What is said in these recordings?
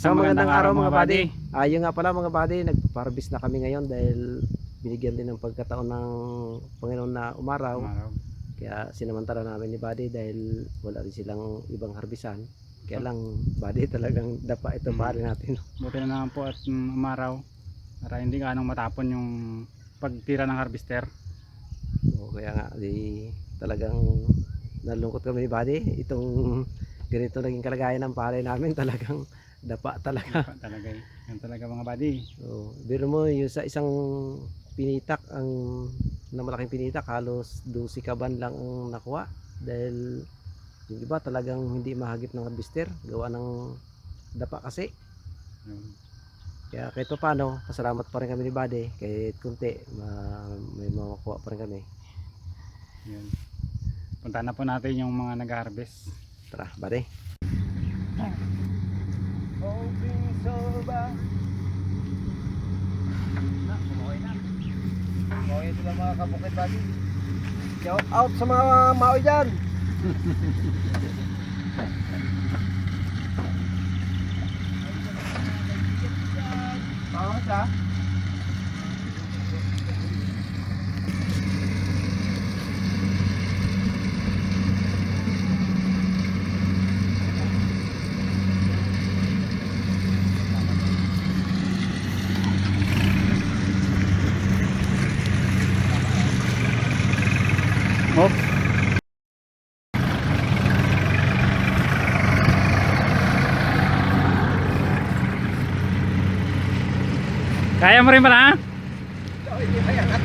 Isang So, magandang araw mga buddy. Ayun nga pala mga buddy, nagparbis na kami ngayon dahil binigyan din ng pagkataon ng Panginoon na umaraw. Araw. Kaya sinamantala namin ni buddy dahil wala rin silang ibang harbisan. Kaya lang buddy talagang dapa ito Mm. pare natin. Buti na naman po at mm, umaraw para hindi ganong matapon yung pagtira ng harvester. So, kaya nga di talagang nalungkot kami ni buddy. Itong ganito naging kalagayan ng pare namin talagang dapa talaga. Pa- talaga eh. Yan talaga mga buddy. So, biro mo yung sa isang pinitak ang na malaking pinitak halos 12 kaban lang ang nakuha dahil yung iba talagang hindi mahagip ng harvester gawa ng dapa kasi Yun. kaya kahit pa paano pasalamat pa rin kami ni Bade kahit kunti ma- may makuha pa rin kami Yun. Punta na po natin yung mga nag-harvest. tara Bade Okay sila mga kabukit Bade Shout out sa mga maoy dyan Bakit ah? Kaya mo rin pala? Hindi pa yan at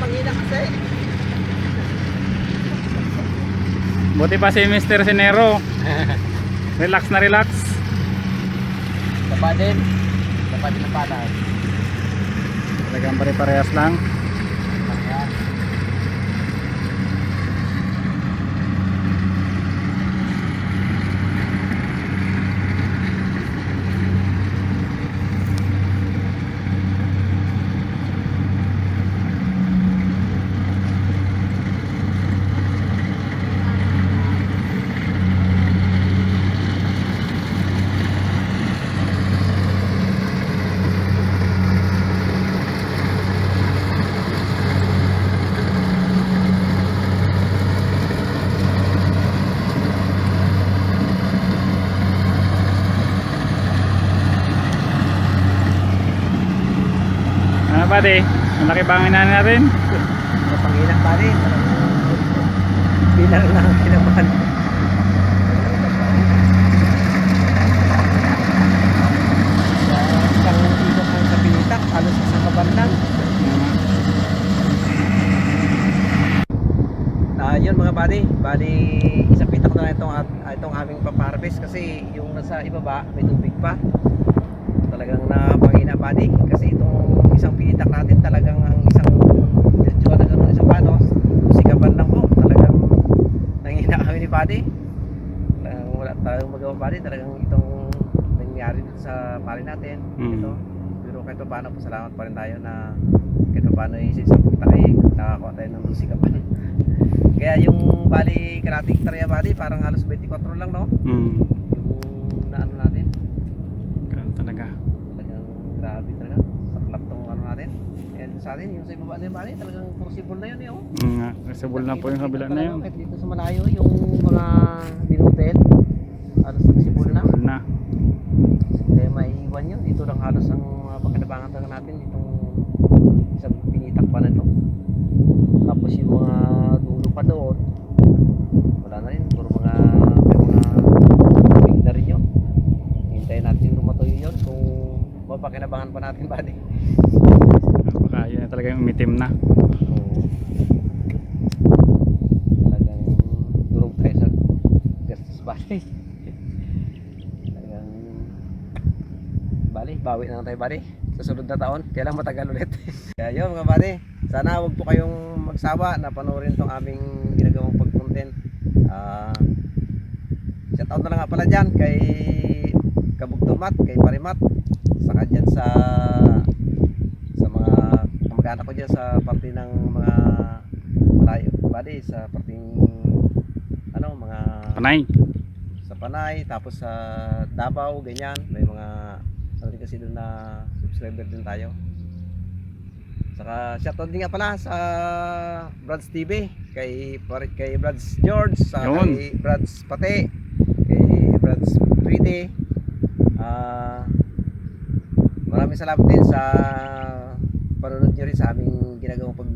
Pangina kasi Buti pa si Mr. Sinero. Relax na relax. Dapa din Dapa din ang palay Talagang pare-parehas lang. Di? Ang laki bangin na natin. Sa Pangina pare Bilang lang ang kinabahan Isang ikot mo sa pinitak Halos sa Ah, yun mga buddy, bali isang pitak na itong itong aming paparvest kasi yung nasa ibaba may tubig pa. Talagang napangina buddy kasi itong isang pinitak natin talagang ang isang medyo na ganun isang panos, sikaban lang po. Talagang nangina kami ni buddy. Talagang wala tayong magawa buddy, talagang itong nangyari dito sa pari natin. Mm. Ito. Pero kahit pa paano, pasalamat pa rin tayo na kahit pa paano yung isang pitak eh, nakakuha tayo ng sikaban. Kaya yung bali karating hektarya bali parang halos 24 lang no? Hmm. Yung naano natin. Ganun talaga. Grabe talaga. Saklap tong ano natin. And sa atin yung sa ibaba na yung bali talagang possible na yun eh. Oh. Mm, nga. Accessible na po yung kabila na yun. Kahit dito sa malayo yung mga binutin halos nagsibol na. Na. Kaya maiiwan yun. Dito lang halos ang mga pakinabangan talaga natin itong isang pinitak pa na ito. Tapos yung mga dulo pa doon, wala na rin. Puro mga, may mga tubig na rin yun. Hintayin natin yung lumatuyo yun kung mapakinabangan pa natin din. Baka yun na talaga yung umitim na. Talagang durog tayo sa gastos bali. Talagang bali, bawi na lang tayo bali. Sa sunod na taon, kailang matagal ulit. Kaya yun mga bali, sana huwag po kayong magsawa na panoorin tong aming ginagawang pag-content. Ah, shout out na lang nga pala dyan kay Kabugtumat, kay Parimat, saka dyan sa sa mga kamag-anak ko dyan sa parte ng mga malayo bali sa parting ano mga Panay. sa Panay, tapos sa Davao, ganyan. May mga ano din kasi doon na subscriber din tayo. Saka shoutout din nga pala sa Brads TV, kay kay Brads George, sa Yun. kay Brads Pate, kay Brads Pretty. Ah maraming salamat din sa panonood nyo rin sa aming ginagawang pag-video.